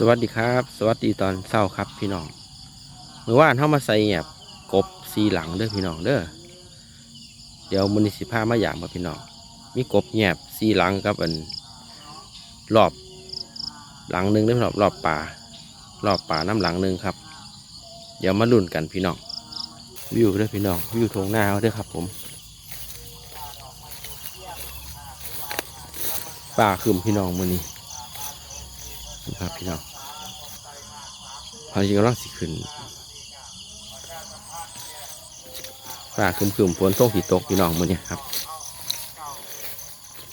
สวัสดีครับ สวัสดีตอนเช้าครับพี่น้องเมื่อวานเข้ามาใส่เงียบกบสีหลังเด้อพี่น้องเด้อเดี๋ยวมุนิสิพามาอย่างมาพี่น้องมีกบเงียบสีหลังกับอันรอบหลังหนึ่งเด้อพี่น้องรอบป่ารอบป่าน้ำหลังหนึ่งครับ เดี๋ยวมาลุ้นกันพี่น้องวิวเด้อพี่น้องวิวทงหน้าเขาเด้อครับผมป่าคืมพี่น้องมือนี้ ครับพี่น้องพายุกำลังสิขึ้นฟ้าครึมๆฝนตกสีตกพี่น้องมือเนี่ยครับ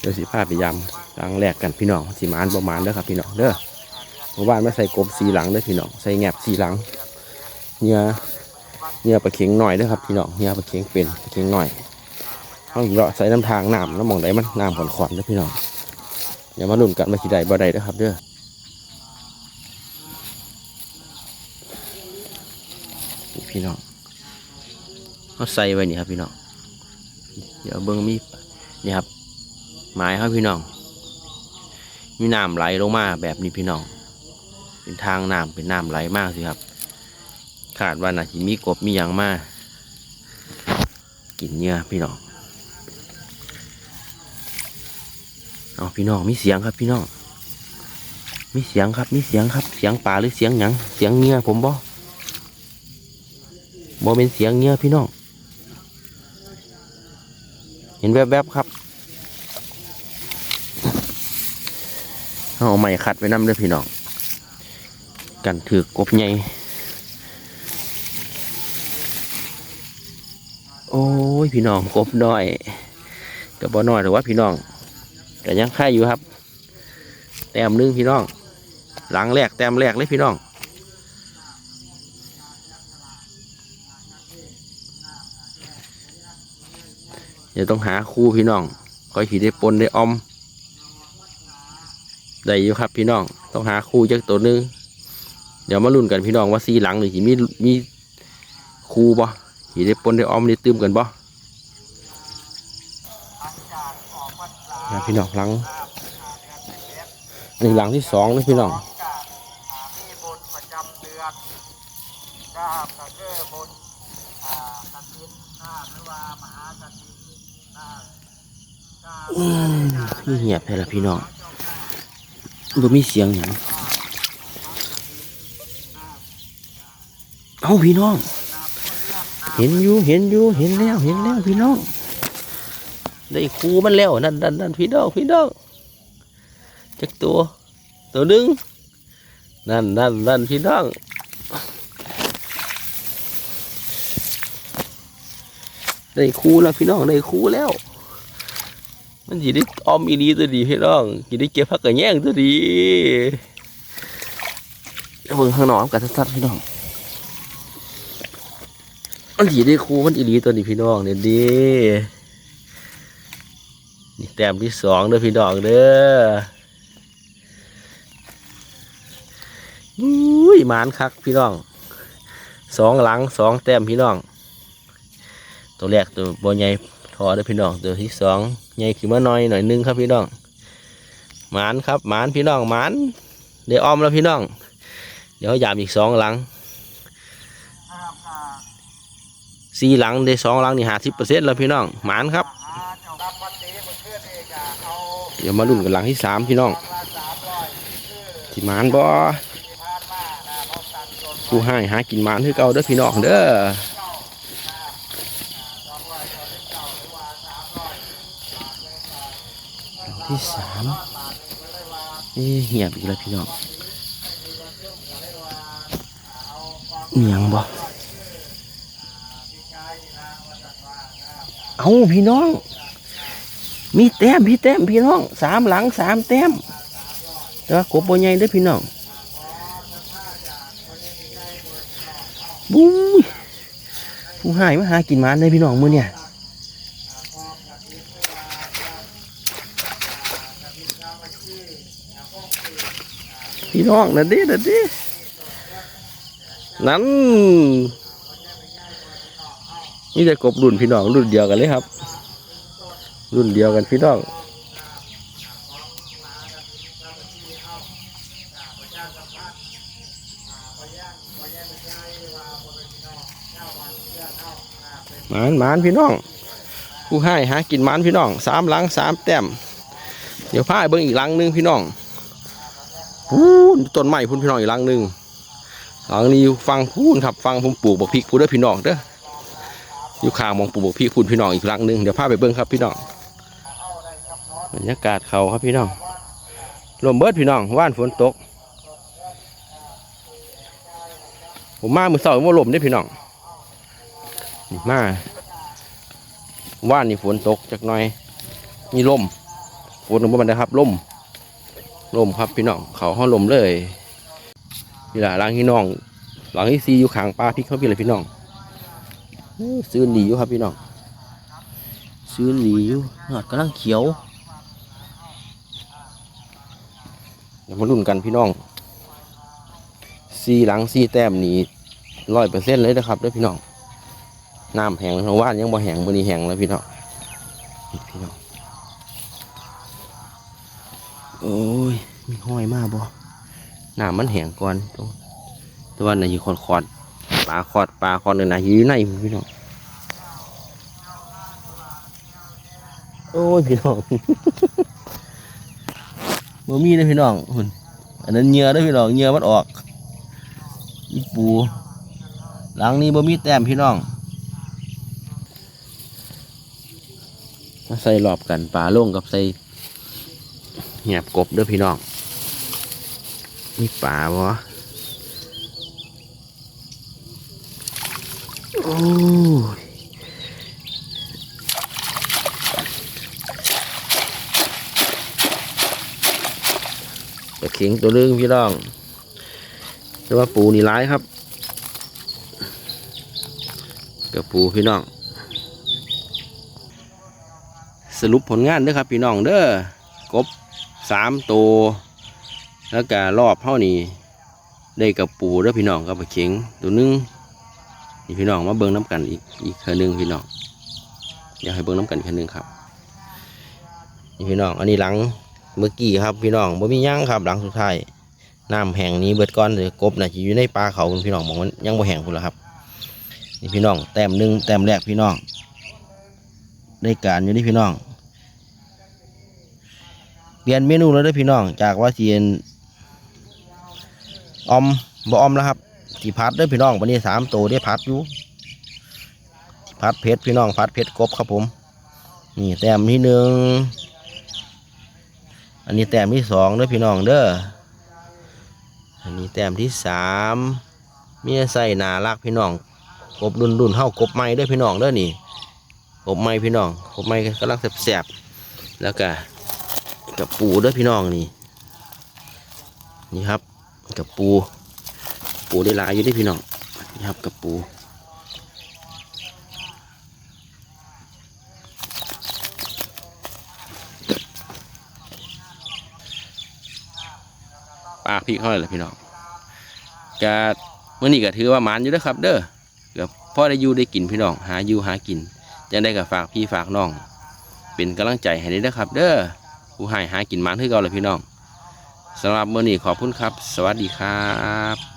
เดี๋ยวสิพาไปยำลังแรกกันพี่น้องสีมานประมาณเด้อครับพี่น้องเด้อเมื่อวานไมาใส่กบสีหลังเด้อพี่น้องใส่แงบสีหลังเนื้อเนื้อปลาเข็งหน่อยเด้อครับพี่น้องเนื้อปลาเข็งเป็นปลาเข็งหน่อยเอาอีกแล้วใส่น้ำทางน้ำน้ำหมองใดมันน้ำขอนๆเด้อพี่น้องเดี๋ยวมาลุ้นกันมาขีใดบ่ใดเด้อครับเด้อ พี่น้องเขาใส่ไว้นี่ครับพี่น้องเดี๋ยวเบิ้งมีนี่ครับหมายครับพี่น้อง มีน้ำไหลลงมาแบบนี้พี่น้อง เป็นทางน้ำเป็นน้ำไหลมากสิครับขาดว่าน่าจะมีกบมีหยังมากินเนื้อพี่น้องเอาพี่น้องมีเสียงครับพี่น้องมีเสียงครับมีเสียงครับ เสียงป่าหรือเสียงหยังเสียงเนื้อผมบ่ บ่เป็นเสียงเงี้ยพี่น้อง เห็นแวบๆครับเอาไม้ขัดไว้น้ำด้วยพี่น้อง กันถือกบใหญ่โอ้ยพี่น้องกบน้อยกับบ่น้อยหรือว่าพี่น้องก็ยังค่ายอยู่ครับ แต้มนึงพี่น้อง หลังแรกแต้มแรกเลยพี่น้อง เดี๋ยวต้องหาคู่พี่น้องคอยผีได้ปนได้ออมได้อยู่ครับพี่น้องต้องหาคู่จักตัวนึงเดี๋ยวมาลุ้นกันพี่น้องว่าซีหลังหรือผีมีมีคู่บ่ผีได้ปนได้ออมได้ตื้มกันบ่นะพี่น้องหลังหนี่งหลังที่สองเลยพี่น้อง อืมคือเงียบไปละพี่น้องบ่มีเสียงหยังเอาพี่น้อง เห็นอยู่เห็นอยู่เห็นแล้วเห็นแล้วพี่น้องได้ครูมันแล้วนั่นนั่นนั่นพี่น้องพี่น้องจักตัว ตัวหนึ่งนั่นนั่นนั่นพี่น้องได้ครูแล้วพี่น้องได้ครูแล้ว มันสิได้ออมอีดีตัวดีพี่น้องสิได้เก็บผักกระแยงตัวดีเบิ่งข้างนอกกันสัดๆพี่น้องมันสิได้ครูมันอีดีตัวนี้พี่น้องเนี่ยดีนี่แต้มที่สองเด้อพี่น้องเด้ออุ้ยมานคักพี่น้องสองหลังสองแต้มพี่น้อง ตัวแรกตัวบอใหญ่ทอเด้อพี่น้องตัวที่สอง ใหญ่ขึ้นมาหน่อยหน่อยหนึงครับพี่น้องหมานครับหมานพี่น้องหมานเดี๋ยวอ้อมแล้วพี่น้อง เดี๋ยวยามอีกสองหลังสี่หลังได้สองหลังนี่หาสิบเปอร์เซ็นต์แล้วพี่น้องหมานครับ เดี๋ยวมาลุ้นกันหลังที่สามพี่น้องที่หมานบ่ผู้ให้หากินหมานคือเก่าเด้อพี่น้องเด้อ ที่สามเอ๊เหียบอีกแล้วพี่น้องเมียงบ่เอาพี่น้อง มีแต้มพี่แต้มพี่น้องสามหลังสามแต้มแต่ว่ากบบ่ใหญ่ด้อพี่น้องบุ้ยผู้ให้มาหากินมาเลยพี่น้องมือเนี่ย พี่น้องนั่นดินั่นดินั่นนี่จะกบรุ่นพี่น้องรุ่นเดียวกันเลยครับ รุ่นเดียวกันพี่น้องมันธ์อ่าไปย่างไปย่างไปย่างว่าคนเป็นพี่น้องเจ้าวันเพื่อนเนาะอ่าเป็นหมานหมานพี่น้อง ผู้ให้หากินหมานพี่น้องสามหลังสามแต้ม เดี๋ยวพาไปเบิ่งอีกลังหนึงพี่น้องพูนต้นไม้พุ่นพี่น้องอีกลังหนึงหลังนี้ฟังพูนครับฟังผมปลูกบักพริกพูนเด้อพี่น้องเด้ออยู่ข้างมองปลูกบักพริกพูนพี่น้องอีกลังหนึงเดี๋ยวพาไปเบิ่งครับพี่น้องบรรยากาศเขาครับพี่น้องลมเบิดพี่น้องว่านฝนตก ผมมาเมื่อเสาร์ว่าลมได้พี่น้องมาว่านนี่ฝนตกจักหน่อยมีลม ฝนลงมาบันไดครับลมลมครับพี่น้องเขาห้องลมเลยนี่แหละหลังที่น้อง หลังที่ซีอยู่ขางป้าพี่เขาพี่เลยพี่น้องซื้อหนีอยู่ครับพี่น้องซื้อหนีอยู่หอดกำลังเขียวเดี๋ยวมาลุ้นกันพี่น้องซีหลังซีแต้มหนีร้อยเปอร์เซ็นต์เลยนะครับด้วยพี่น้องน้ำแห้งเพราะว่ายังบ่แห้งบนนี้แห้งแล้วพี่น้องพี่น้อง โอ้ยมีห้อยมากบ่น้ำมันแหงก่อนตรงแต่ว่าในยี่คอดคอดปลาคอดปลาคอดเลยนะอยู่ในพี่น้องโอ้ยพี่น้องบ่มีนะพี่น้องหุ่นอันนั้นเหงื่อเด้พี่น้องเหงื่อมันออกอีปูหลังนี้บ่มีแต้มพี่น้องมาใส่รอบกันปลาโล่งกับใส่ แหบกบเด้อพี่น้องมีปลาบ่โอ้ยตะเข็งตัวเรื่องพี่น้อง แต่ว่าปูนี่ร้ายครับกับปูพี่น้อง สรุปผลงานเด้อครับพี่น้องเด้อกบ สามตัวแล้วก็รอบเท่านี้ได้กับปูเด้อพี่น้องกับปลาเข็งตัวนึงนี่พี่น้องมาเบิ่งน้ำกันอีกอีกครั้งหนึ่งพี่น้องอยากให้เบิ่งน้ำกันครั้งหนึ่งครับนี่พี่น้องอันนี้หลังเมื่อกี้ครับพี่น้องบ่มียังครับ หลังสุดท้ายน้ำแห้งนี้เบิดก้อนเลยกบนะจะอยู่ในปลาเขาพี่น้องบอกมันยังบ่แห้งพุ่นละครับนี่พี่น้องแต้มหนึ่งแต้มแรกพี่น้อง ได้การอยู่นี่พี่น้อง เปลี่ยนเมนูแล้วด้อพี่น้อง จากว่าเสียนอมบ่อมแล้วครับสีพัดด้อพี่น้องวันนี้สามตัวได้พัดอยู่พัดเพชรพี่น้องพัดเพชรกบครับผม นี่แต้มที่หนึ่งอันนี้แต้มที่สองด้อพี่น้องเด้ออันนี้แต้มที่สามมีใส่นารักพี่น้องกบดุนดุนเท่ากบไม้ด้วยพี่น้องเด้อนี่กบไม้พี่น้องกบไม้กำลังแสบๆแล้วก็ กับปูเด้อพี่น้องนี่ นี่ครับ กับปู ปูได้หลายอยู่ด้พี่น้อง นี่ครับกับปูปลาพี่เขาเลยล่ะพี่น้องกะเมื่อนี้ก็ถือว่าหมานอยู่เด้อครับ เด้อกับพ่อได้อยู่ได้กินพี่น้อง หาอยู่หากินจังได้กับฝากพี่ฝากน้อง เป็นกำลังใจให้ได้เด้อครับ เด้อ ผู้ให้หากินมันคือเก่าเลยพี่น้องสำหรับเมื่อนี้ขอบคุณครับ สวัสดีครับ